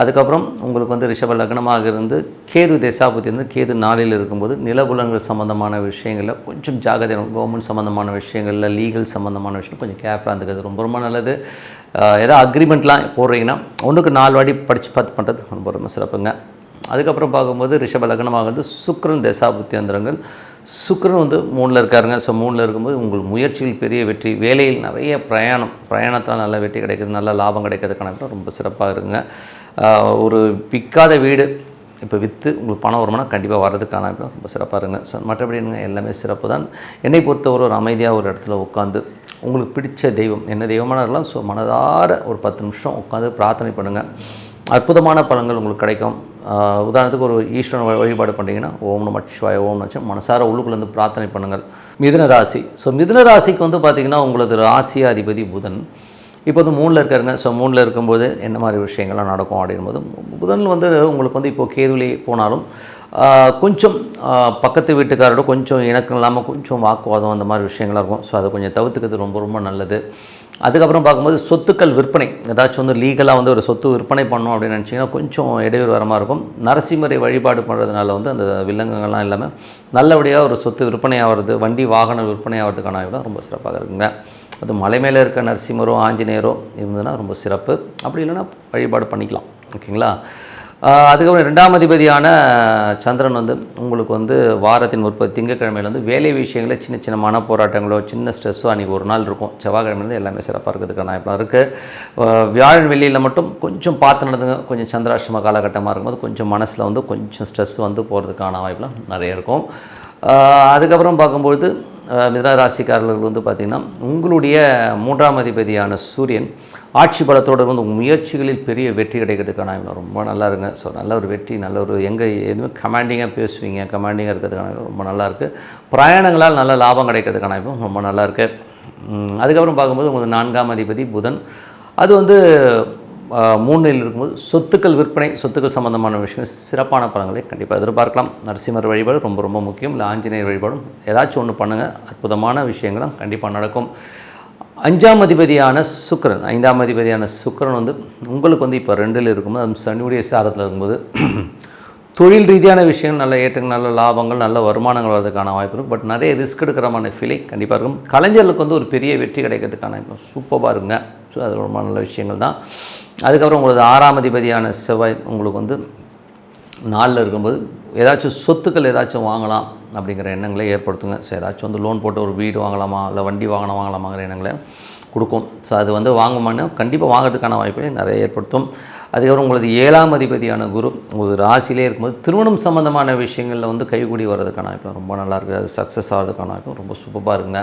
அதுக்கப்புறம் உங்களுக்கு வந்து ரிஷப லக்னமாக இருந்து கேது தேசாபுத்தி வந்து கேது நாளில் இருக்கும்போது நிலபுலங்கள் சம்மந்தமான விஷயங்களில் கொஞ்சம் ஜாகிரதை கவர்மெண்ட் சம்மந்தமான விஷயங்களில் லீகல் சம்மந்தமான விஷயம் கொஞ்சம் கேர்ஃபுல்லாக இருந்துக்கிறது ரொம்ப ரொம்ப நல்லது. ஏதாவது அக்ரிமெண்ட்லாம் போடுறீங்கன்னா ஒன்றுக்கு நாலு வாடி படித்து பார்த்து பண்ணுறது ரொம்ப ரொம்ப சிறப்புங்க. அதுக்கப்புறம் பார்க்கும்போது ரிஷப லக்னமாக வந்து சுக்ரன் தேசாபுத்தி அந்தரங்கள் சுக்கரன் வந்து மூணில் இருக்காருங்க. ஸோ மூணில் இருக்கும்போது உங்கள் முயற்சியில் பெரிய வெற்றி வேலையில் நிறைய பிரயாணம். பிரயாணத்தில் நல்ல வெற்றி கிடைக்கிறது நல்ல லாபம் கிடைக்கிறதுக்கான வாய்ப்பு ரொம்ப சிறப்பாக இருக்குங்க. ஒரு விற்காத வீடு இப்போ விற்று உங்களுக்கு பணம் வருமானம் கண்டிப்பாக வர்றதுக்கான ரொம்ப சிறப்பாக இருங்க ஸோ மற்றபடி என்னங்க? எல்லாமே சிறப்பு தான். என்னை பொறுத்தவரை ஒரு அமைதியாக ஒரு இடத்துல உட்காந்து உங்களுக்கு பிடிச்ச தெய்வம் என்ன தெய்வமான இருக்கலாம் ஸோ மனதார ஒரு பத்து நிமிஷம் உட்காந்து பிரார்த்தனை பண்ணுங்கள் அற்புதமான பலன்கள் உங்களுக்கு கிடைக்கும். உதாரணத்துக்கு ஒரு ஈஸ்வரன் வழிபாடு பண்ணுறீங்கன்னா ஓம் நம சிவாய ஓம் நச்சு மனசார உள்ளுக்குள்ளேருந்து பிரார்த்தனை பண்ணுங்கள். மிதுன ராசி. ஸோ மிதுன ராசிக்கு வந்து பார்த்திங்கன்னா உங்களது ராசியாதிபதி புதன். இப்போ வந்து மூணில் இருக்காருங்க. ஸோ மூணில் இருக்கும்போது என்ன மாதிரி விஷயங்கள்லாம் நடக்கும் அப்படிங்கும்போது புதன் வந்து உங்களுக்கு வந்து இப்போ கேதுவிலே போனாலும் கொஞ்சம் பக்கத்து வீட்டுக்காரோட கொஞ்சம் இணக்கம் இல்லாமல் கொஞ்சம் வாக்குவாதம் அந்த மாதிரி விஷயங்களாக இருக்கும். ஸோ அதை கொஞ்சம் தவிர்த்துக்கிறது ரொம்ப ரொம்ப நல்லது. அதுக்கப்புறம் பார்க்கும்போது சொத்துக்கள் விற்பனை. ஏதாச்சும் வந்து லீகலாக வந்து ஒரு சொத்து விற்பனை பண்ணோம் அப்படின்னு நினச்சிங்கன்னா கொஞ்சம் இடையூறு வரமாக இருக்கும். நரசிம்மரை வழிபாடு பண்ணுறதுனால வந்து அந்த வில்லங்கங்கள்லாம் இல்லாமல் நல்லபடியாக ஒரு சொத்து விற்பனை ஆகிறது வண்டி வாகனம் விற்பனை ஆகிறதுக்கான வாய்ப்புலாம் ரொம்ப சிறப்பாக இருக்குங்க. அது மலை மேலே இருக்க நரசிம்மரோ ஆஞ்சநேயரோ இருந்ததுன்னா ரொம்ப சிறப்பு. அப்படி இல்லைன்னா வழிபாடு பண்ணிக்கலாம். ஓகேங்களா? அதுக்கப்புறம் ரெண்டாம் அதிபதியான சந்திரன் வந்து உங்களுக்கு வந்து வாரத்தின் முற்பது திங்கட்கிழமையில வந்து வேலை விஷயங்களில் சின்ன சின்ன மன போராட்டங்களோ சின்ன ஸ்ட்ரெஸ்ஸோ அன்றைக்கி ஒரு நாள் இருக்கும். செவ்வாய்க்கிழமையிலேருந்து எல்லாமே சிறப்பாக இருக்கிறதுக்கான இப்போ இருக்குது வியாழன் வெள்ளியில் மட்டும் கொஞ்சம் பார்த்து நடந்துங்க. கொஞ்சம் சந்திராஷ்டம காலகட்டமாக இருக்கும்போது கொஞ்சம் மனசில் வந்து கொஞ்சம் ஸ்ட்ரெஸ் வந்து போகிறதுக்கான வாய்ப்புலாம் நிறைய இருக்கும். அதுக்கப்புறம் பார்க்கும்பொழுது மிதன ராசிக்காரர்கள் வந்து பார்த்திங்கன்னா உங்களுடைய மூன்றாம் அதிபதியான சூரியன் ஆட்சி பலத்தோடு வந்து உங்கள் முயற்சிகளில் பெரிய வெற்றி கிடைக்கிறதுக்கான ரொம்ப நல்லா இருங்க. ஸோ நல்ல ஒரு வெற்றி நல்ல ஒரு எங்கே எதுவுமே கமாண்டிங்காக பேசுவீங்க. கமாண்டிங்காக இருக்கிறதுக்கான ரொம்ப நல்லாயிருக்கு பிரயாணங்களால் நல்ல லாபம் கிடைக்கிறதுக்கான வாய்ப்பும் ரொம்ப நல்லாயிருக்கு அதுக்கப்புறம் பார்க்கும்போது உங்களுக்கு நான்காம் அதிபதி புதன். அது வந்து மூணில் இருக்கும்போது சொத்துக்கள் விற்பனை சொத்துக்கள் சம்பந்தமான விஷயம் சிறப்பான பலன்களை கண்டிப்பாக எதிர்பார்க்கலாம். நரசிம்மர் வழிபாடு ரொம்ப ரொம்ப முக்கியம். இல்லை ஆஞ்சநேயர் வழிபாடும் ஏதாச்சும் ஒன்று பண்ணுங்கள் அற்புதமான விஷயங்களும் கண்டிப்பாக நடக்கும். அஞ்சாம் அதிபதியான சுக்கிரன் ஐந்தாம் அதிபதியான சுக்கிரன் வந்து உங்களுக்கு வந்து இப்போ ரெண்டில் இருக்கும்போது அது சனியுடைய சாரத்தில் இருக்கும்போது தொழில் ரீதியான விஷயங்கள் நல்ல ஏற்றங்கள் நல்ல லாபங்கள் நல்ல வருமானங்கள் வரதுக்கான வாய்ப்பு இருக்கும் பட் நிறைய ரிஸ்க் எடுக்கிறமான ஃபீலிங் கண்டிப்பாக இருக்கும். கலைஞர்களுக்கு வந்து ஒரு பெரிய வெற்றி கிடைக்கிறதுக்கான சூப்பராக இருங்க ஸோ அது ரொம்ப நல்ல விஷயங்கள் தான். அதுக்கப்புறம் உங்களது ஆறாம் அதிபதியான செவ்வாய் உங்களுக்கு வந்து நாளில் இருக்கும்போது ஏதாச்சும் சொத்துக்கள் ஏதாச்சும் வாங்கலாம் அப்படிங்கிற எண்ணங்களை ஏற்படுத்துங்க. ஸோ ஏதாச்சும் வந்து லோன் போட்டு ஒரு வீடு வாங்கலாமா? இல்லை வண்டி வாங்கலாம் வாங்கலாமாங்கிற எண்ணங்களை கொடுக்கும். ஸோ அது வந்து வாங்குமான்னு கண்டிப்பாக வாங்கிறதுக்கான வாய்ப்பை நிறைய ஏற்படுத்தும். அதுக்கப்புறம் உங்களது ஏழாம் அதிபதியான குரு உங்களது ராசியிலே இருக்கும்போது திருமணம் சம்மந்தமான விஷயங்களில் வந்து கைகூடி வர்றதுக்கான வாய்ப்பு ரொம்ப நல்லா இருக்குது அது சக்ஸஸ் ஆகிறதுக்கான வாய்ப்பு ரொம்ப சூப்பராக இருக்குங்க.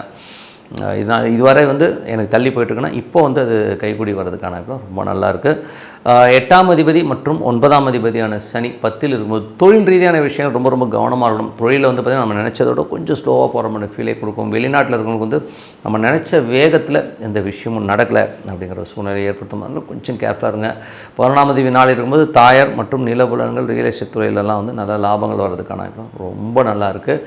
இதனால் இதுவரை வந்து எனக்கு தள்ளி போயிட்டுருக்குன்னா இப்போ வந்து அது கைகூடி வர்றதுக்கான இப்போ ரொம்ப நல்லா இருக்குது எட்டாம் அதிபதி மற்றும் ஒன்பதாம் அதிபதியான சனி பத்தில் இருக்கும்போது தொழில் ரீதியான விஷயங்கள் ரொம்ப ரொம்ப கவனமாக இருக்கணும். தொழிலில் வந்து பார்த்திங்கன்னா நம்ம நினச்சதோட கொஞ்சம் ஸ்லோவாக போகிற மாதிரி ஃபீலே கொடுக்கும். வெளிநாட்டில் இருக்கிறவங்களுக்கு வந்து நம்ம நினச்ச வேகத்தில் எந்த விஷயமும் நடக்கலை அப்படிங்கிற ஒரு சூழ்நிலை ஏற்படுத்தும். அதனால கொஞ்சம் கேர்ஃபுல்லாக இருங்க. பதினொன்றாம் அதிபதி நாள் இருக்கும்போது தாயார் மற்றும் நிலபுலன்கள் ரியல் எஸ்டேட் துறையிலலாம் வந்து நல்ல லாபங்கள் வர்றதுக்கான ரொம்ப நல்லா இருக்குது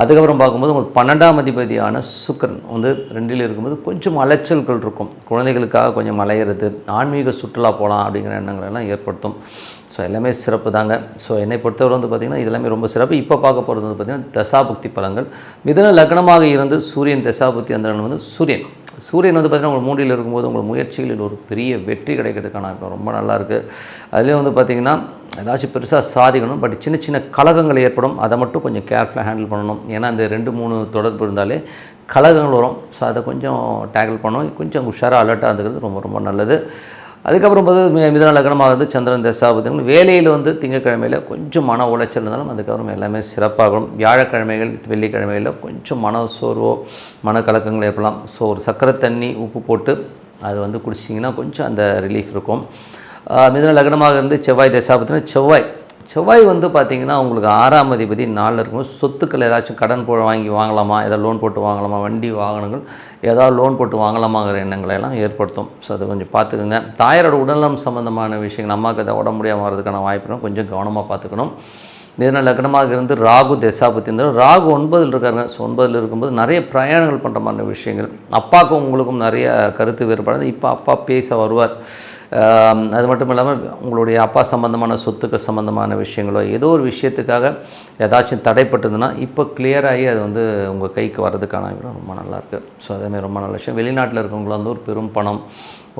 அதுக்கப்புறம் பார்க்கும்போது உங்களுக்கு பன்னெண்டாம் அதிபதியான சுக்கரன் வந்து ரெண்டில் இருக்கும்போது கொஞ்சம் அலைச்சல்கள் இருக்கும். குழந்தைகளுக்காக கொஞ்சம் அலையிறது ஆன்மீக சுற்றுலா போகலாம் அப்படிங்கிற எண்ணங்கள் எல்லாம் ஏற்படுத்தும். ஸோ எல்லாமே சிறப்பு தாங்க. ஸோ என்னை பொறுத்தவரை வந்து பார்த்திங்கன்னா இது எல்லாமே ரொம்ப சிறப்பு. இப்போ பார்க்க போகிறது வந்து பார்த்திங்கன்னா தசாபுக்தி பலங்கள் மிதன லக்னமாக இருந்து சூரியன் தசாபுக்தி அந்த வந்து சூரியன். சூரியன் வந்து பார்த்திங்கன்னா உங்கள் மூன்றில் இருக்கும்போது உங்கள் முயற்சிகளில் ஒரு பெரிய வெற்றி கிடைக்கிறதுக்கான ரொம்ப நல்லா இருக்குது அதுலேயும் வந்து பார்த்திங்கன்னா ஏதாச்சும் பெருசாக சாதிக்கணும். பட் சின்ன சின்ன கலகங்கள் ஏற்படும். அதை மட்டும் கொஞ்சம் கேர்ஃபுல்லாக ஹேண்டில் பண்ணணும். ஏன்னா இந்த ரெண்டு மூணு தொடர்பு இருந்தாலே கலகங்கள் வரும். ஸோ அதை கொஞ்சம் டேக்கிள் பண்ணணும். கொஞ்சம் உஷாராக அலர்ட்டாக இருந்துக்கிறது ரொம்ப ரொம்ப நல்லது. அதுக்கப்புறம் பார்த்து மி- மிதுன லக்னமாக வந்து சந்திரன் தசாபதிகள் வேலையில் வந்து திங்கக்கிழமையில் கொஞ்சம் மன உளைச்சல் இருந்தாலும் அதுக்கப்புறம் எல்லாமே சிறப்பாகும். வியாழக்கிழமைகள் வெள்ளிக்கிழமைகளில் கொஞ்சம் மன சோர்வோ மன கலக்கங்கள் ஏற்படலாம். ஸோ ஒரு சக்கரை தண்ணி உப்பு போட்டு அது வந்து குடிச்சிங்கன்னா கொஞ்சம் அந்த ரிலீஃப் இருக்கும். மிதன லக்னமாக இருந்து செவ்வாய் தசாபத்தினா செவ்வாய் செவ்வாய் வந்து பார்த்திங்கன்னா உங்களுக்கு ஆறாம் அதிபதி நாளில் இருக்கும்போது சொத்துக்கள் ஏதாச்சும் கடன் போ வாங்கி வாங்கலாமா? ஏதாவது லோன் போட்டு வாங்கலாமா? வண்டி வாகனங்கள் ஏதாவது லோன் போட்டு வாங்கலாமாங்கிற எண்ணங்களை எல்லாம் ஏற்படுத்தும். ஸோ அதை கொஞ்சம் பார்த்துக்குங்க. தாயாரோட உடல்நலம் சம்மந்தமான விஷயங்கள் அம்மாவுக்கு அதை உடம்பு முடியாமல் வரதுக்கான வாய்ப்புகளும் கொஞ்சம் கவனமாக பார்த்துக்கணும். மிதன லக்னமாக இருந்து ராகு தசாபத்தி இருந்தாலும் ராகு ஒன்பதில் இருக்காருங்க. ஸோ ஒன்பதில் இருக்கும்போது நிறைய பிரயாணங்கள் பண்ணுற மாதிரி விஷயங்கள். அப்பாவுக்கும் உங்களுக்கும் நிறைய கருத்து வேறுபாடு. இப்போ அப்பா பேச வருவார். அது மட்டும் இல்லாமல் உங்களுடைய அப்பா சம்மந்தமான சொத்துக்கள் சம்மந்தமான விஷயங்களோ ஏதோ ஒரு விஷயத்துக்காக ஏதாச்சும் தடைப்பட்டதுன்னா இப்போ கிளியராகி அது வந்து உங்கள் கைக்கு வர்றதுக்கான வாய்ப்பு ரொம்ப நல்லாயிருக்கு. ஸோ அதேமாதிரி ரொம்ப நல்ல விஷயம். வெளிநாட்டில் இருக்கவங்களும் வந்து ஒரு பெரும் பணம்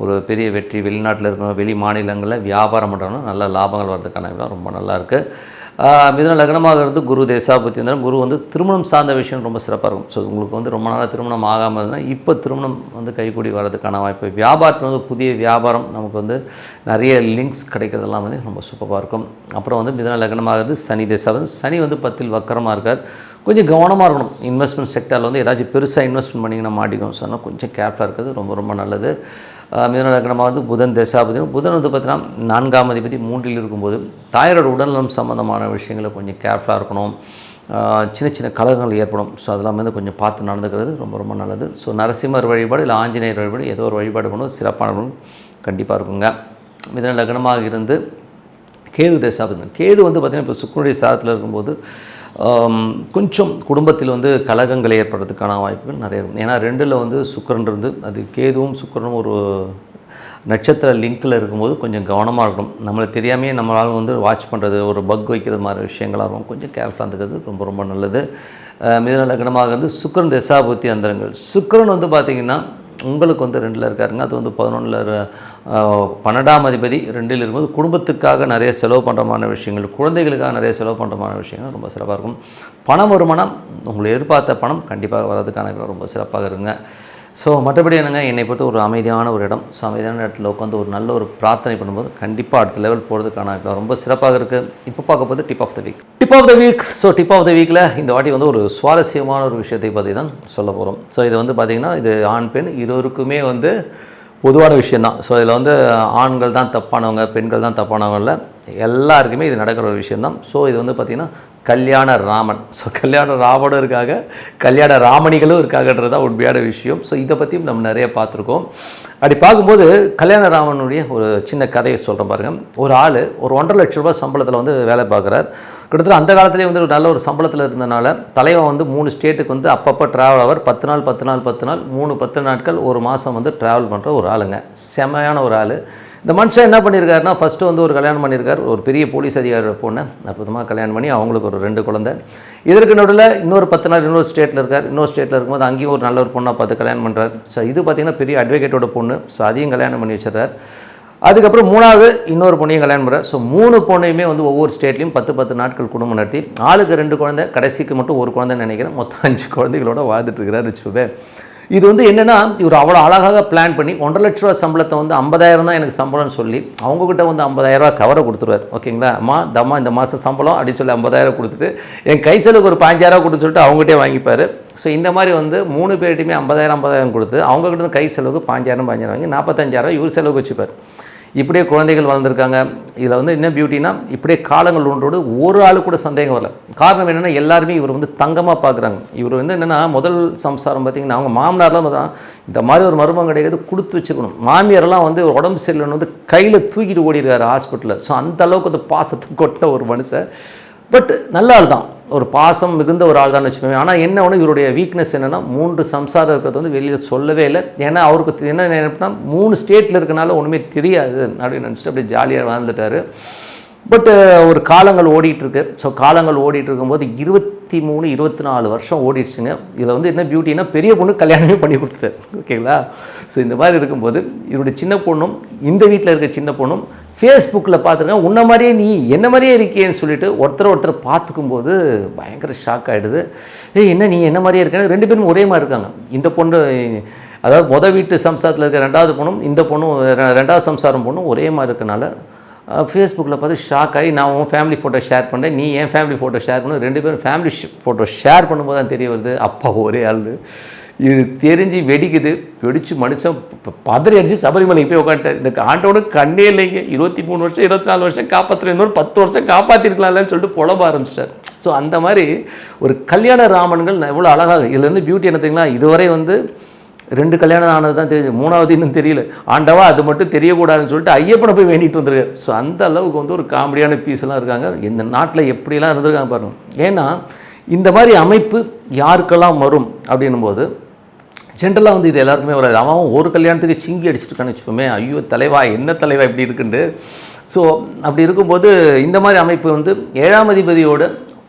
ஒரு பெரிய வெற்றி வெளிநாட்டில் இருக்கிற வெளி மாநிலங்களில் வியாபாரம் பண்ணுறவங்க நல்ல லாபங்கள் வர்றதுக்கான வாய்ப்பு ரொம்ப நல்லாயிருக்கு. மிதன லக்னமாக இருந்து குரு தேசாபத்தி இருந்தாலும் குரு வந்து திருமணம் சார்ந்த விஷயம் ரொம்ப சிறப்பாக இருக்கும். ஸோ உங்களுக்கு வந்து ரொம்ப நாளாக திருமணம் ஆகாமல் இருந்தால் இப்போ திருமணம் வந்து கைகூடி வர்றதுக்கான வாய்ப்பு. வியாபாரத்தில் வந்து புதிய வியாபாரம் நமக்கு வந்து நிறைய லிங்க்ஸ் கிடைக்கிறதெல்லாம் வந்து ரொம்ப சூப்பராக இருக்கும். அப்புறம் வந்து மிதன லக்னமாக இருந்து சனி தேசாபதி சனி வந்து பத்தில் வக்கரமாக இருக்கார். கொஞ்சம் கவனமாக இருக்கணும். இன்வெஸ்ட்மெண்ட் செக்டரில் வந்து ஏதாச்சும் பெருசாக இன்வெஸ்ட்மெண்ட் பண்ணிங்கன்னா மாட்டிக்கும். சொன்னால் கொஞ்சம் கேர்ஃபுல்லாக இருக்கிறது ரொம்ப ரொம்ப நல்லது. மிதன லக்னமாக வந்து புதன் தசாபதி. புதன் வந்து பார்த்தீங்கன்னா நான்காம் அதிபதி மூன்றில் இருக்கும்போது தாயாரோட உடல்நலம் சம்மந்தமான விஷயங்களை கொஞ்சம் கேர்ஃபுல்லாக இருக்கணும். சின்ன சின்ன கலகங்கள் ஏற்படும். ஸோ அதெல்லாம் வந்து கொஞ்சம் பார்த்து நடந்துக்கிறது ரொம்ப ரொம்ப நல்லது. ஸோ நரசிம்மர் வழிபாடு இல்லை ஆஞ்சநேயர் வழிபாடு ஏதோ ஒரு வழிபாடு பண்ணும். சிறப்பான கண்டிப்பாக இருக்குங்க. மிதன லக்னமாக இருந்து கேது தசாபதி. கேது வந்து பார்த்திங்கன்னா இப்போ சுக்கரனுடைய சாரத்தில் இருக்கும்போது கொஞ்சம் குடும்பத்தில் வந்து கலகங்கள் ஏற்படுறதுக்கான வாய்ப்புகள் நிறைய இருக்கும். ஏன்னா ரெண்டில் வந்து சுக்கரன் இருந்து அது கேதுவும் சுக்கரனும் ஒரு நட்சத்திர லிங்க்கில் இருக்கும்போது கொஞ்சம் கவனமாக இருக்கணும். நம்மளை தெரியாமையே நம்மளால் வந்து வாட்ச் பண்ணுறது ஒரு பக் வைக்கிறது மாதிரி விஷயங்களாக இருக்கும். கொஞ்சம் கேர்ஃபுல்லாக இருந்துக்கிறது ரொம்ப ரொம்ப நல்லது. அஹ் லக்னமாக வந்து சுக்கரன் தசாபுத்தி அந்தரங்கள். சுக்கரன் வந்து பார்த்திங்கன்னா உங்களுக்கு வந்து ரெண்டில் இருக்காருங்க. அது வந்து பதினொன்றில் பன்னெண்டாம் அதிபதி ரெண்டில் இருக்கும்போது குடும்பத்துக்காக நிறைய செலவு பண்ணுறமான விஷயங்கள் குழந்தைகளுக்காக நிறைய செலவு பண்ணுறமான விஷயங்கள் ரொம்ப சிறப்பாக இருக்கும். பணம் வருமானம் உங்களை எதிர்பார்த்த பணம் கண்டிப்பாக வர்றதுக்கான ரொம்ப சிறப்பாக இருங்க ஸோ மற்றபடி என்னங்க? என்னை பொறுத்த ஒரு அமைதியான ஒரு இடம். ஸோ அமைதியான இடத்துல உட்காந்து ஒரு நல்ல ஒரு பிரார்த்தனை பண்ணும்போது கண்டிப்பாக அடுத்த லெவல் போகிறதுக்கான இடம் ரொம்ப சிறப்பாக இருக்குது இப்போ பார்க்க போது tip of the week tip of the week so tip of the வீக்கில் இந்த வாட்டி வந்து ஒரு சுவாரஸ்யமான ஒரு விஷயத்தை பற்றி தான் சொல்ல போகிறோம் ஸோ இது வந்து பார்த்திங்கன்னா இது ஆண் பெண் இருவருக்குமே வந்து பொதுவான விஷயந்தான். ஸோ இதில் வந்து ஆண்கள் தான் தப்பானவங்க பெண்கள் தான் தப்பானவங்க இல்லை எல்லாருக்குமே இது நடக்கிற ஒரு விஷயந்தான். ஸோ இது வந்து பார்த்திங்கன்னா கல்யாண ராமன். ஸோ கல்யாண ராமனும் இருக்காங்க கல்யாண ராமணிகளும் இருக்காங்கன்றது தான் உண்மையான விஷயம். ஸோ இதை பற்றியும் நம்ம நிறைய பார்த்துருக்கோம். அப்படி பார்க்கும்போது கல்யாண ராமனுடைய ஒரு சின்ன கதையை சொல்கிறேன் பாருங்கள் ஒரு ஆள் ஒரு ஒன்றரை லட்ச ரூபாய் சம்பளத்தில் வந்து வேலை பார்க்குறார். கிட்டத்தட்ட அந்த காலத்துலேயே வந்து நல்ல ஒரு சம்பளத்தில் இருந்தனால தலைவன் வந்து மூணு ஸ்டேட்டுக்கு வந்து அப்பப்போ ட்ராவல் அவர் பத்து நாள் பத்து நாள் பத்து நாள் மூணு பத்து நாட்கள் ஒரு மாதம் வந்து ட்ராவல் பண்ணுற ஒரு ஆளுங்க. செமையான ஒரு ஆள். இந்த மனுஷன் என்ன பண்ணியிருக்காருன்னா ஃபஸ்ட்டு வந்து ஒரு கல்யாணம் பண்ணியிருக்கார் ஒரு பெரிய போலீஸ் அதிகாரி பொண்ணை அற்புதமாக கல்யாணம் பண்ணி அவங்களுக்கு ஒரு ரெண்டு குழந்தை. இதற்கு நடுவில் இன்னொரு பத்து நாள் இன்னொரு ஸ்டேட்டில் இருக்கார். இன்னொரு ஸ்டேட்டில் இருக்கும்போது அங்கேயும் ஒரு நல்ல ஒரு பொண்ணை பார்த்து கல்யாணம் பண்ணுறார் ஸோ இது பார்த்திங்கன்னா பெரிய அட்வொகேட்டோட பொண்ணு. ஸோ அதையும் கல்யாணம் பண்ணி வச்சிடறார். அதுக்கப்புறம் மூணாவது இன்னொரு பொண்ணையும் கல்யாணம் பண்ணுறார் ஸோ மூணு பொண்ணையுமே வந்து ஒவ்வொரு ஸ்டேட்லையும் பத்து பத்து நாட்கள் குடும்பம் நடத்தி ஆளுக்கு ரெண்டு குழந்தை கடைசிக்கு மட்டும் ஒரு குழந்தைன்னு நினைக்கிறேன். மொத்தம் அஞ்சு குழந்தைகளோட வாழ்ந்துட்டுருக்கிறார் வச்சுப்பேன் இது வந்து என்னென்னா இவர் அவ்வளோ அழகாக பிளான் பண்ணி ஒன்றரை லட்ச ரூபா சம்பளத்தை வந்து ஐம்பதாயிரம் தான் எனக்கு சம்பளம்னு சொல்லி அவங்கக்கிட்ட வந்து ஐம்பதாயிரரூவா கவரை கொடுத்துருவார். ஓகேங்களா? அம்மா தம்மா இந்த மாதம் சம்பளம் அப்படின்னு சொல்லி ஐம்பதாயிரம் கொடுத்துட்டு என் கை செலவுக்கு ஒரு பாஞ்சாயிரம் கொடுத்து சொல்லிட்டு அவங்ககிட்டே வாங்கிப்பார். ஸோ இந்த மாதிரி வந்து மூணு பேர்கிட்டையுமே ஐம்பதாயிரம் ஐம்பதாயிரம் கொடுத்து அவங்ககிட்ட கை செலவுக்கு பாஞ்சாயிரம் பாஞ்சாயிரம் வாங்கி நாற்பத்தஞ்சாயிரம் இவர் செலவுக்கு வச்சுப்பார். இப்படியே குழந்தைகள் வளர்ந்துருக்காங்க. இதில் வந்து என்ன பியூட்டினா இப்படியே காலங்கள் ஒன்றோடு ஒரு ஆளு கூட சந்தேகம் வரல. காரணம் என்னென்னா எல்லாருமே இவர் வந்து தங்கமாக பார்க்குறாங்க இவர் வந்து என்னென்னா முதல் சம்சாரம் பார்த்திங்கன்னா அவங்க மாமனார்லாம் தான் இந்த மாதிரி ஒரு மருமம் கிடையாது கொடுத்து வச்சுக்கணும் மாமியாரெல்லாம் வந்து உடம்பு சரியில்லைன்னு வந்து கையில் தூக்கிட்டு ஓடிடுறாரு ஹாஸ்பிட்டலில் ஸோ அந்த அளவுக்கு அந்த பாசத்தை கொட்ட ஒரு மனுஷன். பட் நல்ல ஆள் தான். ஒரு பாசம் மிகுந்த ஒரு ஆள் தான் வச்சுக்கோங்க. ஆனால் என்ன ஒன்று இவருடைய வீக்னஸ் என்னென்னா மூன்று சம்சாரம் இருக்கிறது வந்து வெளியில் சொல்லவே இல்லை. ஏன்னா அவருக்கு என்ன நினைப்புனா மூணு ஸ்டேட்டில் இருக்கனால ஒன்றுமே தெரியாது அப்படின்னு நினச்சிட்டு அப்படியே ஜாலியாக வாழ்ந்துட்டார். பட்டு ஒரு காலங்கள் ஓடிட்டுருக்கு ஸோ காலங்கள் ஓடிட்டு இருக்கும்போது இருபத்தி மூணு இருபத்தி நாலு வருஷம் ஓடிடுச்சுங்க. இதில் வந்து என்ன பியூட்டினா பெரிய பொண்ணு கல்யாணமே பண்ணி கொடுத்துட்டார் ஓகேங்களா ஸோ இந்த மாதிரி இருக்கும்போது இவருடைய சின்ன பொண்ணும் இந்த வீட்டில் இருக்க சின்ன பொண்ணும் ஃபேஸ்புக்கில் பார்த்துருக்கேன் உன்ன மாதிரியே நீ என்ன மாதிரியே இருக்கேன்னு சொல்லிட்டு ஒருத்தர் ஒருத்தர் பார்த்துக்கும்போது பயங்கர ஷாக் ஆகிடுது ஏய் என்ன நீ என்ன மாதிரியே இருக்கேன்னு? ரெண்டு பேரும் ஒரே மாதிரி இருக்காங்க. இந்த பொண்ணு அதாவது மொதல் வீட்டு சம்சாரத்தில் இருக்க ரெண்டாவது பொண்ணும் இந்த பொண்ணும் ரெண்டாவது சம்சாரம் பொண்ணும் ஒரே மாதிரி இருக்கனால ஃபேஸ்புக்கில் பார்த்து ஷாக் ஆகி நான் உன் ஃபேமிலி ஃபோட்டோ ஷேர் பண்ணேன் நீ என் ஃபேமிலி ஃபோட்டோ ஷேர் பண்ண. ரெண்டு பேரும் ஃபேமிலி ஃபோட்டோ ஷேர் பண்ணும்போது தான் தெரிய வருது அப்பா ஒரே ஆள். இது தெரிஞ்சு வெடிக்குது. வெடித்து மனுஷன் ப- பதறி அடித்து சபரிமலைக்கு போய் உட்காந்துட்டார். இந்த ஆண்டோட கண்ணே இல்லைங்க. இருபத்தி மூணு வருஷம் இருபத்தி நாலு வருஷம் காப்பாற்றுற இன்னொரு பத்து வருஷம் காப்பாற்றிருக்கலாம்லன்னு சொல்லிட்டு புலம்ப ஆரம்பிச்சிட்டார். ஸோ அந்த மாதிரி ஒரு கல்யாண ராமன்கள் எவ்வளோ அழகாக இதுலேருந்து பியூட்டி என்ன தெரியுங்களா? இதுவரை வந்து ரெண்டு கல்யாணம் ஆனது தான் தெரியுது. மூணாவது இன்னும் தெரியல. ஆண்டவா அது மட்டும் தெரியக்கூடாதுன்னு சொல்லிட்டு ஐயப்பனை போய் வேண்டிட்டு வந்திருக்காரு. ஸோ அந்த அளவுக்கு வந்து ஒரு காமெடியான பீஸ்லாம் இருக்காங்க. இந்த நாட்டில் எப்படிலாம் இருந்திருக்காங்க பாருங்கள் ஏன்னா இந்த மாதிரி அமைப்பு யாருக்கெல்லாம் வரும் அப்படின்னும் போது ஜென்ரலாக வந்து இது எல்லாருக்குமே வராது அவன் ஒரு கல்யாணத்துக்கு சிங்கி அடிச்சிட்டு இருக்கான்னு வச்சுக்கோமே. ஐயோ தலைவா என்ன தலைவா இப்படி இருக்குண்டு ஸோ அப்படி இருக்கும்போது இந்த மாதிரி அமைப்பு வந்து ஏழாம் அதிபதியோட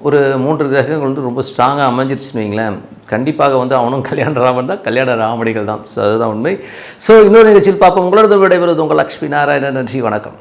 ஒரு மூன்று கிரகங்கள் வந்து ரொம்ப ஸ்ட்ராங்காக அமைஞ்சிருச்சுன்னு வைங்களேன். கண்டிப்பாக வந்து அவனும் கல்யாண ராமன் தான். கல்யாண ராமணிகள் தான். ஸோ அதுதான் உண்மை. ஸோ இன்னொரு நிகழ்ச்சியில் பார்ப்போம். உங்களோட விடைபெறுவது உங்கள் லக்ஷ்மி நாராயணன். நன்றி வணக்கம்.